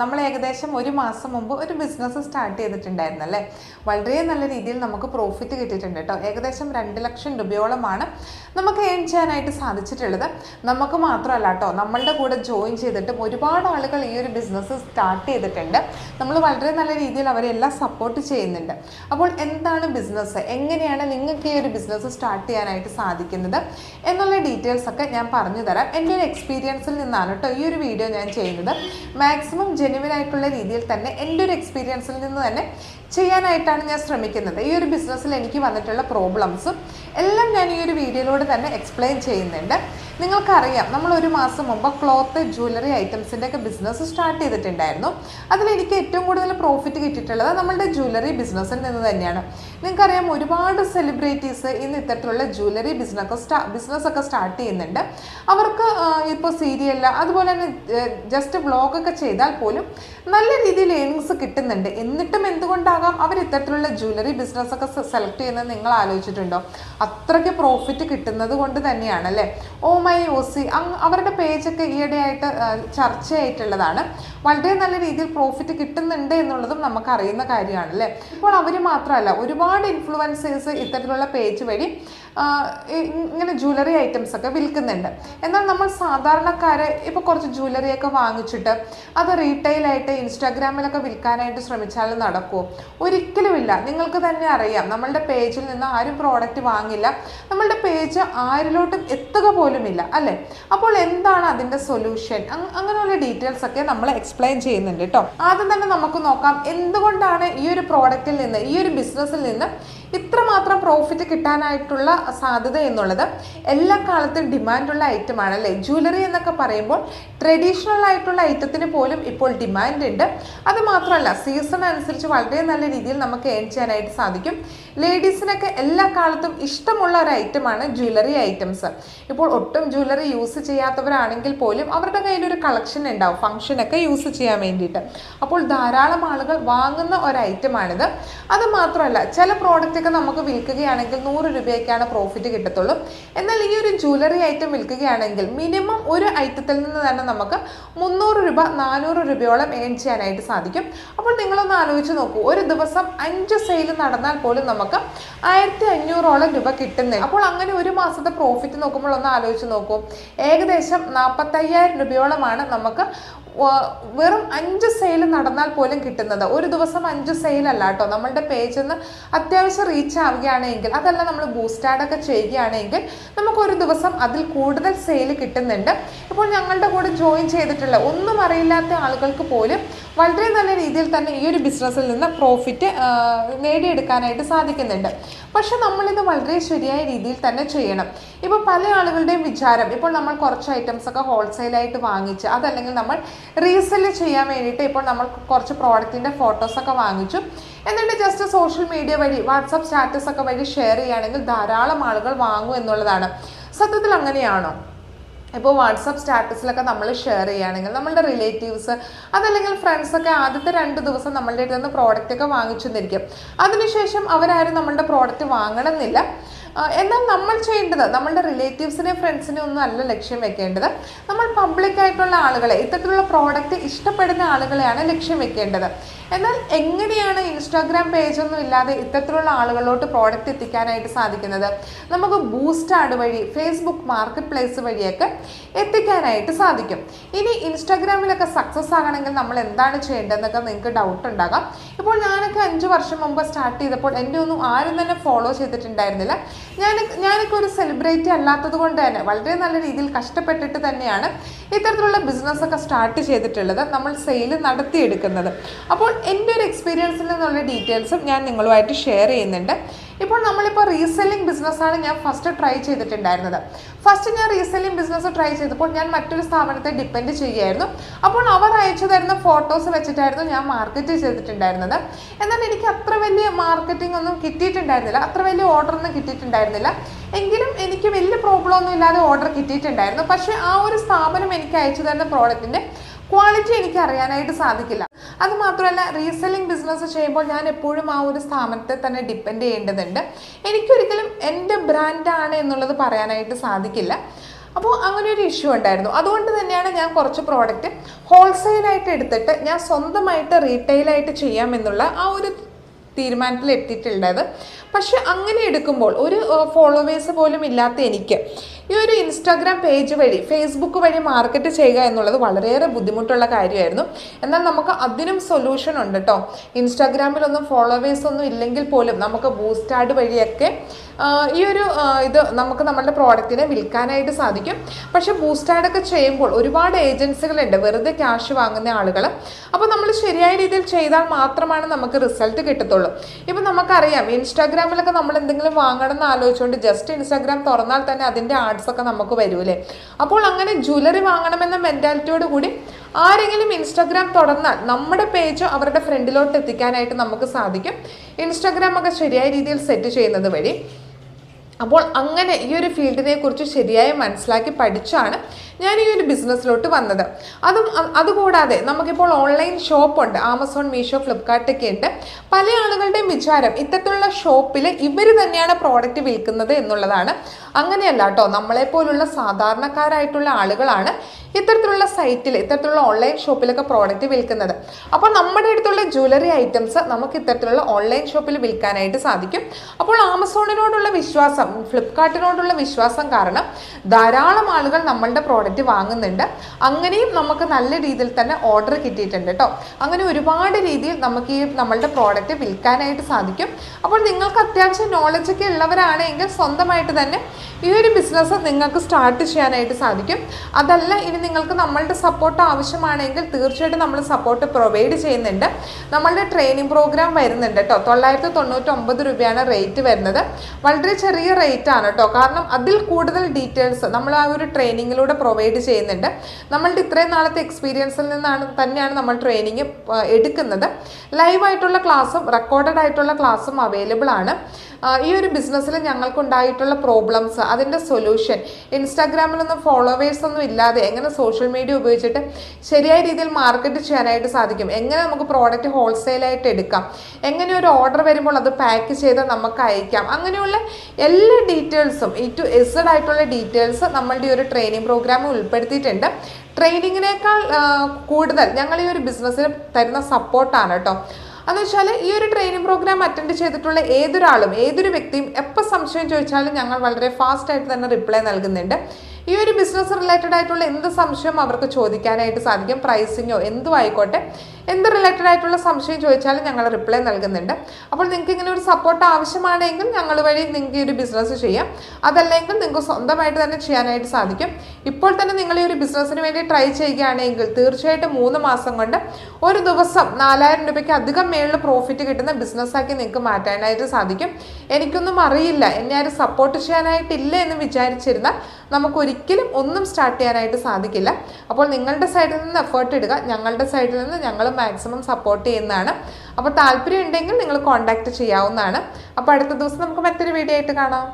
നമ്മൾ ഏകദേശം ഒരു മാസം മുമ്പ് ഒരു ബിസിനസ് സ്റ്റാർട്ട് ചെയ്തിട്ടുണ്ടായിരുന്നു അല്ലേ? വളരെ നല്ല രീതിയിൽ നമുക്ക് പ്രോഫിറ്റ് കിട്ടിയിട്ടുണ്ട് കേട്ടോ. ഏകദേശം രണ്ട് ലക്ഷം രൂപയോളമാണ് നമുക്ക് ഏൺ ചെയ്യാനായിട്ട് സാധിച്ചിട്ടുള്ളത്. നമുക്ക് മാത്രമല്ല കേട്ടോ നമ്മളുടെ കൂടെ ജോയിൻ ചെയ്തിട്ടും ഒരുപാട് ആളുകൾ ഈ ഒരു ബിസിനസ് സ്റ്റാർട്ട് ചെയ്തിട്ടുണ്ട്. നമ്മൾ വളരെ നല്ല രീതിയിൽ അവരെല്ലാം സപ്പോർട്ട് ചെയ്യുന്നുണ്ട്. അപ്പോൾ എന്താണ് ബിസിനസ് എങ്ങനെയാണ് നിങ്ങൾക്ക് ഈ ഒരു ബിസിനസ് സ്റ്റാർട്ട് ചെയ്യാനായിട്ട് സാധിക്കുന്നത്? എന്നുള്ള ഡീറ്റെയിൽസ് ഒക്കെ ഞാൻ പറഞ്ഞു തരാം. എന്റെ ഒരു എക്സ്പീരിയൻസിൽ നിന്നാണ് കേട്ടോ ഈ ഒരു വീഡിയോ ഞാൻ ചെയ്യുന്നത്. മാക്സിമം ജെനുവിൻ ആയിട്ടുള്ള രീതിയിൽ തന്നെ എന്റെ ഒരു എക്സ്പീരിയൻസിൽ നിന്ന് തന്നെ ചെയ്യാനായിട്ടാണ് ഞാൻ ശ്രമിക്കുന്നത്. ഈ ഒരു ബിസിനസ്സിൽ എനിക്ക് വന്നിട്ടുള്ള പ്രോബ്ലംസും എല്ലാം ഞാൻ ഈ ഒരു വീഡിയോയിലൂടെ തന്നെ എക്സ്പ്ലെയിൻ ചെയ്യുന്നുണ്ട്. നിങ്ങൾക്കറിയാം നമ്മൾ ഒരു മാസം മുമ്പ് ക്ലോത്ത് ജ്വല്ലറി ഐറ്റംസിന്റെ ഒക്കെ ബിസിനസ് സ്റ്റാർട്ട് ചെയ്തിട്ടുണ്ടായിരുന്നു. അതിൽ എനിക്ക് ഏറ്റവും കൂടുതൽ പ്രോഫിറ്റ് കിട്ടിയിട്ടുള്ളത് നമ്മളുടെ ജ്വല്ലറി ബിസിനസ്സിൽ നിന്ന് തന്നെയാണ്. നിങ്ങൾക്കറിയാം ഒരുപാട് സെലിബ്രിറ്റീസ് ഇന്ന് ഇത്തരത്തിലുള്ള ജ്വല്ലറി ബിസിനസ് സ്റ്റാ ബിസിനസ്സൊക്കെ സ്റ്റാർട്ട് ചെയ്യുന്നുണ്ട്. അവർക്ക് ഇപ്പോൾ സീരിയൽ അതുപോലെ തന്നെ ജസ്റ്റ് വ്ളോഗൊക്കെ ചെയ്താൽ പോലും നല്ല രീതിയിൽ ഏണിങ്സ് കിട്ടുന്നുണ്ട്. എന്നിട്ടും എന്തുകൊണ്ടാകാം അവർ ഇത്തരത്തിലുള്ള ജ്വല്ലറി ബിസിനസ് ഒക്കെ സെലക്ട് ചെയ്യുന്നത് നിങ്ങൾ ആലോചിച്ചിട്ടുണ്ടോ? അത്രയ്ക്ക് പ്രോഫിറ്റ് കിട്ടുന്നത് കൊണ്ട് തന്നെയാണ് അല്ലേ ഓ മൈ ഒ സി അവരുടെ പേജൊക്കെ ഈയിടെയായിട്ട് ചർച്ചയായിട്ടുള്ളതാണ്. വളരെ നല്ല രീതിയിൽ പ്രോഫിറ്റ് കിട്ടുന്നുണ്ട് എന്നുള്ളതും നമുക്ക് അറിയുന്ന കാര്യമാണല്ലേ? ഇപ്പോൾ അവർ മാത്രമല്ല ഒരുപാട് ഇൻഫ്ലുവൻസേഴ്സ് ഇത്തരത്തിലുള്ള പേജ് വഴി ഇങ്ങനെ ജ്വല്ലറി ഐറ്റംസ് ഒക്കെ വിൽക്കുന്നുണ്ട്. എന്നാൽ നമ്മൾ സാധാരണക്കാരെ ഇപ്പോൾ കുറച്ച് ജ്വല്ലറി ഒക്കെ വാങ്ങിച്ചിട്ട് അത് റീറ്റെയിലായിട്ട് ഇൻസ്റ്റാഗ്രാമിലൊക്കെ വിൽക്കാനായിട്ട് ശ്രമിച്ചാൽ നടക്കുമോ ഒരിക്കലുമില്ല നിങ്ങൾക്ക് തന്നെ അറിയാം. നമ്മളുടെ പേജിൽ നിന്ന് ആരും പ്രോഡക്റ്റ് വാങ്ങില്ല. നമ്മളുടെ പേജ് ആരിലോട്ടും എത്തുക പോലുമില്ല അല്ലേ? അപ്പോൾ എന്താണ് അതിന്റെ സൊല്യൂഷൻ അങ്ങനെയുള്ള ഡീറ്റെയിൽസ് ഒക്കെ നമ്മൾ എക്സ്പ്ലെയിൻ ചെയ്യുന്നുണ്ട് കേട്ടോ. ആദ്യം തന്നെ നമുക്ക് നോക്കാം. എന്തുകൊണ്ടാണ് ഈ ഒരു പ്രോഡക്റ്റിൽ നിന്ന് ഈ ഒരു ബിസിനസ്സിൽ നിന്ന് ഇത്രമാത്രം പ്രോഫിറ്റ് കിട്ടാനായിട്ടുള്ള സാധ്യത എന്നുള്ളത് എല്ലാ കാലത്തും ഡിമാൻഡുള്ള ഐറ്റമാണ് അല്ലേ ജ്വല്ലറി എന്നൊക്കെ പറയുമ്പോൾ ട്രഡീഷണൽ ആയിട്ടുള്ള ഐറ്റത്തിന് പോലും ഇപ്പോൾ ഡിമാൻഡ് ഉണ്ട്. അത് മാത്രമല്ല സീസൺ അനുസരിച്ച് വളരെ നല്ല രീതിയിൽ നമുക്ക് ഏൺ ചെയ്യാനായിട്ട് സാധിക്കും. ലേഡീസിനൊക്കെ എല്ലാ കാലത്തും ഇഷ്ടമുള്ള ഒരു ഐറ്റമാണ് ജ്വല്ലറി ഐറ്റംസ്. ഇപ്പോൾ ഒട്ടും ജ്വല്ലറി യൂസ് ചെയ്യാത്തവരാണെങ്കിൽ പോലും അവരുടെ കയ്യിലൊരു കളക്ഷൻ ഉണ്ടാവും ഫംഗ്ഷനൊക്കെ യൂസ് ചെയ്യാൻ വേണ്ടിയിട്ട്. അപ്പോൾ ധാരാളം ആളുകൾ വാങ്ങുന്ന ഒരു ഐറ്റമാണിത്. അത് മാത്രമല്ല ചില പ്രോഡക്റ്റൊക്കെ നമുക്ക് വിൽക്കുകയാണെങ്കിൽ നൂറ് രൂപയൊക്കെയാണ് പ്രോഫിറ്റ് കിട്ടത്തുള്ളൂ. എന്നാൽ ഈ ഒരു ജ്വല്ലറി ഐറ്റം വിൽക്കുകയാണെങ്കിൽ മിനിമം ഒരു ഐറ്റത്തിൽ നിന്ന് തന്നെ നമുക്ക് മുന്നൂറ് രൂപ നാനൂറ് രൂപയോളം ഏൺ ചെയ്യാനായിട്ട് സാധിക്കും. അപ്പോൾ നിങ്ങളൊന്ന് ആലോചിച്ച് നോക്കൂ ഒരു ദിവസം അഞ്ച് സെയിൽ നടന്നാൽ പോലും നമുക്ക് ആയിരത്തി അഞ്ഞൂറോളം രൂപ കിട്ടുന്നുണ്ട് അപ്പോൾ അങ്ങനെ ഒരു മാസത്തെ പ്രോഫിറ്റ് നോക്കുമ്പോൾ ഒന്ന് ആലോചിച്ച് നോക്കൂ. ഏകദേശം നാൽപ്പത്തയ്യായിരം രൂപയോളമാണ് നമുക്ക് വെറും അഞ്ച് സെയിൽ നടന്നാൽ പോലും കിട്ടുന്നത്. ഒരു ദിവസം അഞ്ച് സെയിൽ അല്ല കേട്ടോ. നമ്മളുടെ പേജിൽ നിന്ന് അത്യാവശ്യം റീച്ച് ആവുകയാണെങ്കിൽ അതല്ല നമ്മൾ ബൂസ്റ്റ് ആഡൊക്കെ ചെയ്യുകയാണെങ്കിൽ നമുക്ക് ഒരു ദിവസം അതിൽ കൂടുതൽ സെയിൽ കിട്ടുന്നുണ്ട്. ഇപ്പോൾ ഞങ്ങളുടെ കൂടെ ജോയിൻ ചെയ്തിട്ടുള്ള ഒന്നും അറിയില്ലാത്ത ആളുകൾക്ക് പോലും വളരെ നല്ല രീതിയിൽ തന്നെ ഈ ഒരു ബിസിനസ്സിൽ നിന്ന് പ്രോഫിറ്റ് നേടിയെടുക്കാനായിട്ട് സാധിക്കുന്നുണ്ട്. പക്ഷെ നമ്മളിത് വളരെ ശരിയായ രീതിയിൽ തന്നെ ചെയ്യണം. ഇപ്പോൾ പല ആളുകളുടെയും വിചാരം ഇപ്പോൾ നമ്മൾ കുറച്ച് ഐറ്റംസ് ഒക്കെ ഹോൾസെയിലായിട്ട് വാങ്ങിച്ച് അതല്ലെങ്കിൽ നമ്മൾ റീസെൽ ചെയ്യാൻ വേണ്ടിയിട്ട് ഇപ്പോൾ നമ്മൾ കുറച്ച് പ്രോഡക്റ്റിന്റെ ഫോട്ടോസൊക്കെ വാങ്ങിച്ചു. എന്നിട്ട് ജസ്റ്റ് സോഷ്യൽ മീഡിയ വഴി വാട്സപ്പ് സ്റ്റാറ്റസ് ഒക്കെ വഴി ഷെയർ ചെയ്യുകയാണെങ്കിൽ ധാരാളം ആളുകൾ വാങ്ങും എന്നുള്ളതാണ്. സത്യത്തിൽ അങ്ങനെയാണോ? ഇപ്പോൾ വാട്സപ്പ് സ്റ്റാറ്റസിലൊക്കെ നമ്മൾ ഷെയർ ചെയ്യുകയാണെങ്കിൽ നമ്മളുടെ റിലേറ്റീവ്സ് അതല്ലെങ്കിൽ ഫ്രണ്ട്സൊക്കെ ആദ്യത്തെ രണ്ട് ദിവസം നമ്മളുടെ അടുത്ത് നിന്ന് പ്രോഡക്റ്റൊക്കെ വാങ്ങിച്ചു എന്നിരിക്കും അതിനുശേഷം അവരാരും നമ്മളുടെ പ്രോഡക്റ്റ് വാങ്ങണമെന്നില്ല. എന്നാൽ നമ്മൾ ചെയ്യേണ്ടത് നമ്മളുടെ റിലേറ്റീവ്സിനെ ഫ്രണ്ട്സിനെ ഒന്നും അല്ല ലക്ഷ്യം വെക്കേണ്ടത്. നമ്മൾ പബ്ലിക്കായിട്ടുള്ള ആളുകളെ ഇത്തരത്തിലുള്ള പ്രോഡക്റ്റ് ഇഷ്ടപ്പെടുന്ന ആളുകളെയാണ് ലക്ഷ്യം വെക്കേണ്ടത്. എന്നാൽ എങ്ങനെയാണ് ഇൻസ്റ്റാഗ്രാം പേജൊന്നും ഇല്ലാതെ ഇത്തരത്തിലുള്ള ആളുകളിലോട്ട് പ്രോഡക്റ്റ് എത്തിക്കാനായിട്ട് സാധിക്കുന്നത്? നമുക്ക് ബൂസ്റ്റ് ആഡ് വഴി ഫേസ്ബുക്ക് മാർക്കറ്റ് പ്ലേസ് വഴിയൊക്കെ എത്തിക്കാനായിട്ട് സാധിക്കും. ഇനി ഇൻസ്റ്റാഗ്രാമിലൊക്കെ സക്സസ് ആകണമെങ്കിൽ നമ്മൾ എന്താണ് ചെയ്യേണ്ടതെന്നൊക്കെ നിങ്ങൾക്ക് ഡൗട്ട് ഉണ്ടാകാം. ഇപ്പോൾ ഞാനൊക്കെ അഞ്ച് വർഷം മുമ്പ് സ്റ്റാർട്ട് ചെയ്തപ്പോൾ എന്റെ ഒന്നും ആരും തന്നെ ഫോളോ ചെയ്തിട്ടുണ്ടായിരുന്നില്ല. ഞാൻ ഞാനൊക്കെ ഒരു സെലിബ്രിറ്റി അല്ലാത്തത് കൊണ്ട് തന്നെ വളരെ നല്ല രീതിയിൽ കഷ്ടപ്പെട്ടിട്ട് തന്നെയാണ് ഇത്തരത്തിലുള്ള ബിസിനസ്സൊക്കെ സ്റ്റാർട്ട് ചെയ്തിട്ടുള്ളത്. നമ്മൾ സെയിൽ നടത്തിയെടുക്കുന്നത്. അപ്പോൾ എന്റെ ഒരു എക്സ്പീരിയൻസിൽ നിന്നുള്ള ഡീറ്റെയിൽസും ഞാൻ നിങ്ങളുമായിട്ട് ഷെയർ ചെയ്യുന്നുണ്ട്. ഇപ്പോൾ നമ്മളിപ്പോൾ റീസെല്ലിംഗ് ബിസിനസ്സാണ് ഞാൻ ഫസ്റ്റ് ട്രൈ ചെയ്തിട്ടുണ്ടായിരുന്നത്. ഫസ്റ്റ് ഞാൻ റീസെല്ലിംഗ് ബിസിനസ് ട്രൈ ചെയ്തപ്പോൾ ഞാൻ മറ്റൊരു സ്ഥാപനത്തെ ഡിപ്പെൻഡ് ചെയ്യുകയായിരുന്നു. അപ്പോൾ അവർ അയച്ചു തരുന്ന ഫോട്ടോസ് വെച്ചിട്ടായിരുന്നു ഞാൻ മാർക്കറ്റ് ചെയ്തിട്ടുണ്ടായിരുന്നത്. എന്നാൽ എനിക്ക് അത്ര വലിയ മാർക്കറ്റിംഗ് ഒന്നും കിട്ടിയിട്ടുണ്ടായിരുന്നില്ല. അത്ര വലിയ ഓർഡർ ഒന്നും കിട്ടിയിട്ടുണ്ടായിരുന്നില്ല. എങ്കിലും എനിക്ക് വലിയ പ്രോബ്ലം ഒന്നും ഇല്ലാതെ ഓർഡർ കിട്ടിയിട്ടുണ്ടായിരുന്നു. പക്ഷേ ആ ഒരു സ്ഥാപനം എനിക്ക് അയച്ചു തരുന്ന പ്രോഡക്റ്റിന്റെ ക്വാളിറ്റി എനിക്ക് അറിയാനായിട്ട് സാധിക്കില്ല. അത് മാത്രമല്ല റീസെല്ലിംഗ് ബിസിനസ് ചെയ്യുമ്പോൾ ഞാൻ എപ്പോഴും ആ ഒരു സ്ഥാപനത്തെ തന്നെ ഡിപ്പെൻഡ് ചെയ്യേണ്ടതുണ്ട്. എനിക്കൊരിക്കലും എന്റെ ബ്രാൻഡാണ് എന്നുള്ളത് പറയാനായിട്ട് സാധിക്കില്ല. അപ്പോൾ അങ്ങനെ ഒരു ഇഷ്യൂ ഉണ്ടായിരുന്നു. അതുകൊണ്ട് തന്നെയാണ് ഞാൻ കുറച്ച് പ്രോഡക്റ്റ് ഹോൾസെയിലായിട്ട് എടുത്തിട്ട് ഞാൻ സ്വന്തമായിട്ട് റീറ്റെയിലായിട്ട് ചെയ്യാമെന്നുള്ള ആ ഒരു തീരുമാനത്തിൽ എത്തിയിട്ടുള്ളത്. പക്ഷെ അങ്ങനെ എടുക്കുമ്പോൾ ഒരു ഫോളോവേഴ്സ് പോലും ഇല്ലാത്ത എനിക്ക്. ഈ ഒരു ഇൻസ്റ്റാഗ്രാം പേജ് വഴി ഫേസ്ബുക്ക് വഴി മാർക്കറ്റ് ചെയ്യുക എന്നുള്ളത് വളരെയേറെ ബുദ്ധിമുട്ടുള്ള കാര്യമായിരുന്നു. എന്നാൽ നമുക്ക് അതിനും സൊല്യൂഷൻ ഉണ്ട് കേട്ടോ ഇൻസ്റ്റാഗ്രാമിലൊന്നും ഫോളോവേഴ്സ് ഒന്നും ഇല്ലെങ്കിൽ പോലും നമുക്ക് ബൂസ്റ്റാഡ് വഴിയൊക്കെ ഈ ഒരു ഇത് നമുക്ക് നമ്മളുടെ പ്രോഡക്റ്റിനെ വിൽക്കാനായിട്ട് സാധിക്കും. പക്ഷേ ബൂസ്റ്റാഡൊക്കെ ചെയ്യുമ്പോൾ ഒരുപാട് ഏജൻസികളുണ്ട് വെറുതെ ക്യാഷ് വാങ്ങുന്ന ആളുകൾ അപ്പോൾ നമ്മൾ ശരിയായ രീതിയിൽ ചെയ്താൽ മാത്രമാണ് നമുക്ക് റിസൾട്ട് കിട്ടത്തുള്ളൂ. ഇപ്പം നമുക്കറിയാം ഇൻസ്റ്റാഗ്രാമിലൊക്കെ നമ്മൾ എന്തെങ്കിലും വാങ്ങണം എന്ന് ആലോചിച്ചുകൊണ്ട് ജസ്റ്റ് ഇൻസ്റ്റാഗ്രാം തുറന്നാൽ തന്നെ അതിന്റെ ആഡ്സ് ഒക്കെ നമുക്ക് വരൂലേ അപ്പോൾ അങ്ങനെ ജ്വല്ലറി വാങ്ങണമെന്ന മെന്റാലിറ്റിയോട് കൂടി ആരെങ്കിലും ഇൻസ്റ്റാഗ്രാം തുടർന്നാൽ നമ്മുടെ പേജ് അവരുടെ ഫ്രണ്ടിലോട്ട് എത്തിക്കാനായിട്ട് നമുക്ക് സാധിക്കും. ഇൻസ്റ്റാഗ്രാം ഒക്കെ ശരിയായ രീതിയിൽ സെറ്റ് ചെയ്യുന്നത് വഴി. അപ്പോൾ അങ്ങനെ ഈ ഒരു ഫീൽഡിനെ കുറിച്ച് ശരിയായി മനസ്സിലാക്കി പഠിച്ചാണ് ഞാൻ ഈ ഒരു ബിസിനസ്സിലോട്ട് വന്നത്. അതും അതുകൂടാതെ നമുക്കിപ്പോൾ ഓൺലൈൻ ഷോപ്പുണ്ട്. ആമസോൺ മീഷോ ഫ്ലിപ്കാർട്ടൊക്കെ ഉണ്ട്. പല ആളുകളുടെയും വിചാരം ഇത്തരത്തിലുള്ള ഷോപ്പിൽ ഇവർ തന്നെയാണ് പ്രോഡക്റ്റ് വിൽക്കുന്നത് എന്നുള്ളതാണ്. അങ്ങനെയല്ല കേട്ടോ നമ്മളെപ്പോലുള്ള സാധാരണക്കാരായിട്ടുള്ള ആളുകളാണ് ഇത്തരത്തിലുള്ള സൈറ്റിൽ ഇത്തരത്തിലുള്ള ഓൺലൈൻ ഷോപ്പിലൊക്കെ പ്രോഡക്റ്റ് വിൽക്കുന്നത്. അപ്പോൾ നമ്മുടെ അടുത്തുള്ള ജ്വല്ലറി ഐറ്റംസ് നമുക്ക് ഇത്തരത്തിലുള്ള ഓൺലൈൻ ഷോപ്പിൽ വിൽക്കാനായിട്ട് സാധിക്കും. അപ്പോൾ ആമസോണിനോടുള്ള വിശ്വാസം ഫ്ലിപ്കാർട്ടിനോടുള്ള വിശ്വാസം കാരണം ധാരാളം ആളുകൾ നമ്മളുടെ പ്രോഡക്റ്റ് വാങ്ങുന്നുണ്ട്. അങ്ങനെയും നമുക്ക് നല്ല രീതിയിൽ തന്നെ ഓർഡർ കിട്ടിയിട്ടുണ്ട് കേട്ടോ അങ്ങനെ ഒരുപാട് രീതിയിൽ നമുക്ക് ഈ നമ്മളുടെ പ്രോഡക്റ്റ് വിൽക്കാനായിട്ട് സാധിക്കും. അപ്പോൾ നിങ്ങൾക്ക് അത്യാവശ്യം നോളജ് ഒക്കെ ഉള്ളവരാണെങ്കിൽ സ്വന്തമായിട്ട് തന്നെ ഈ ഒരു ബിസിനസ് നിങ്ങൾക്ക് സ്റ്റാർട്ട് ചെയ്യാനായിട്ട് സാധിക്കും. അതല്ല ഇനി നിങ്ങൾക്ക് നമ്മളുടെ സപ്പോർട്ട് ആവശ്യമാണെങ്കിൽ തീർച്ചയായിട്ടും നമ്മൾ സപ്പോർട്ട് പ്രൊവൈഡ് ചെയ്യുന്നുണ്ട്. നമ്മളുടെ ട്രെയിനിങ് പ്രോഗ്രാം വരുന്നുണ്ട് കേട്ടോ തൊള്ളായിരത്തി തൊണ്ണൂറ്റൊമ്പത് രൂപയാണ് റേറ്റ് വരുന്നത്. വളരെ ചെറിയ റേറ്റ് ആണ് കേട്ടോ കാരണം അതിൽ കൂടുതൽ ഡീറ്റെയിൽസ് നമ്മൾ ആ ഒരു ട്രെയിനിങ്ങിലൂടെ പ്രൊവൈഡ് ചെയ്യുന്നുണ്ട്. നമ്മളുടെ ഇത്രയും നാളത്തെ എക്സ്പീരിയൻസിൽ നിന്നാണ് തന്നെയാണ് നമ്മൾ ട്രെയിനിങ് എടുക്കുന്നത്. ലൈവായിട്ടുള്ള ക്ലാസ്സും റെക്കോർഡഡ് ആയിട്ടുള്ള ക്ലാസ്സും അവൈലബിൾ ആണ്. ഈ ഒരു ബിസിനസ്സിൽ ഞങ്ങൾക്കുണ്ടായിട്ടുള്ള പ്രോബ്ലംസ് അതിന്റെ സൊല്യൂഷൻ ഇൻസ്റ്റാഗ്രാമിലൊന്നും ഫോളോവേഴ്സ് ഒന്നും ഇല്ലാതെ എങ്ങനെ സോഷ്യൽ മീഡിയ ഉപയോഗിച്ചിട്ട് ശരിയായ രീതിയിൽ മാർക്കറ്റ് ചെയ്യാനായിട്ട് സാധിക്കും? എങ്ങനെ നമുക്ക് പ്രോഡക്റ്റ് ഹോൾസെയിലായിട്ട് എടുക്കാം? എങ്ങനെ ഒരു ഓർഡർ വരുമ്പോൾ അത് പാക്ക് ചെയ്ത് നമുക്ക് അയക്കാം? അങ്ങനെയുള്ള എല്ലാ ഡീറ്റെയിൽസും ഈ ടു എസഡ് ആയിട്ടുള്ള ഡീറ്റെയിൽസ് നമ്മളുടെ ഒരു ട്രെയിനിങ് പ്രോഗ്രാമിൽ ഉൾപ്പെടുത്തിയിട്ടുണ്ട്. ട്രെയിനിങ്ങിനേക്കാൾ കൂടുതൽ ഞങ്ങൾ ഈ ഒരു ബിസിനസ്സിന് തരുന്ന സപ്പോർട്ടാണ് കേട്ടോ. എന്ന് വെച്ചാൽ ഈ ഒരു ട്രെയിനിങ് പ്രോഗ്രാം അറ്റൻഡ് ചെയ്തിട്ടുള്ള ഏതൊരാളും ഏതൊരു വ്യക്തിയും എപ്പോൾ സംശയം ചോദിച്ചാലും ഞങ്ങൾ വളരെ ഫാസ്റ്റായിട്ട് തന്നെ റിപ്ലൈ നൽകുന്നുണ്ട്. ഈ ഒരു ബിസിനസ് റിലേറ്റഡ് ആയിട്ടുള്ള എന്ത് സംശയം അവർക്ക് ചോദിക്കാനായിട്ട് സാധിക്കും പ്രൈസിങ്ങോ എന്തും ആയിക്കോട്ടെ. എന്ത് റിലേറ്റഡ് ആയിട്ടുള്ള സംശയം ചോദിച്ചാലും ഞങ്ങൾ റിപ്ലൈ നൽകുന്നുണ്ട്. അപ്പോൾ നിങ്ങൾക്ക് ഇങ്ങനെ ഒരു സപ്പോർട്ട് ആവശ്യമാണെങ്കിൽ ഞങ്ങൾ വഴി നിങ്ങൾക്ക് ഈ ഒരു ബിസിനസ് ചെയ്യാം. അതല്ലെങ്കിൽ നിങ്ങൾക്ക് സ്വന്തമായിട്ട് തന്നെ ചെയ്യാനായിട്ട് സാധിക്കും. ഇപ്പോൾ തന്നെ നിങ്ങൾ ഈ ഒരു ബിസിനസ്സിന് വേണ്ടി ട്രൈ ചെയ്യുകയാണെങ്കിൽ തീർച്ചയായിട്ടും മൂന്ന് മാസം കൊണ്ട് ഒരു ദിവസം നാലായിരം രൂപയ്ക്ക് അധികം മേളിൽ പ്രോഫിറ്റ് കിട്ടുന്ന ബിസിനസ്സാക്കി നിങ്ങൾക്ക് മാറ്റാനായിട്ട് സാധിക്കും. എനിക്കൊന്നും അറിയില്ല. എന്നെ ആരും സപ്പോർട്ട് ചെയ്യാനായിട്ടില്ല എന്ന് വിചാരിച്ചിരുന്നാൽ നമുക്ക് ഒരിക്കലും ഒന്നും സ്റ്റാർട്ട് ചെയ്യാനായിട്ട് സാധിക്കില്ല. അപ്പോൾ നിങ്ങളുടെ സൈഡിൽ നിന്ന് എഫേർട്ട് ഇടുക. ഞങ്ങളുടെ സൈഡിൽ നിന്ന് ഞങ്ങൾ മാക്സിമം സപ്പോർട്ട് ചെയ്യുന്നതാണ്. അപ്പോൾ താല്പര്യം ഉണ്ടെങ്കിൽ നിങ്ങൾ കോൺടാക്റ്റ് ചെയ്യാവുന്നതാണ്. അപ്പോൾ അടുത്ത ദിവസം നമുക്ക് മറ്റൊരു വീഡിയോ ആയിട്ട് കാണാം.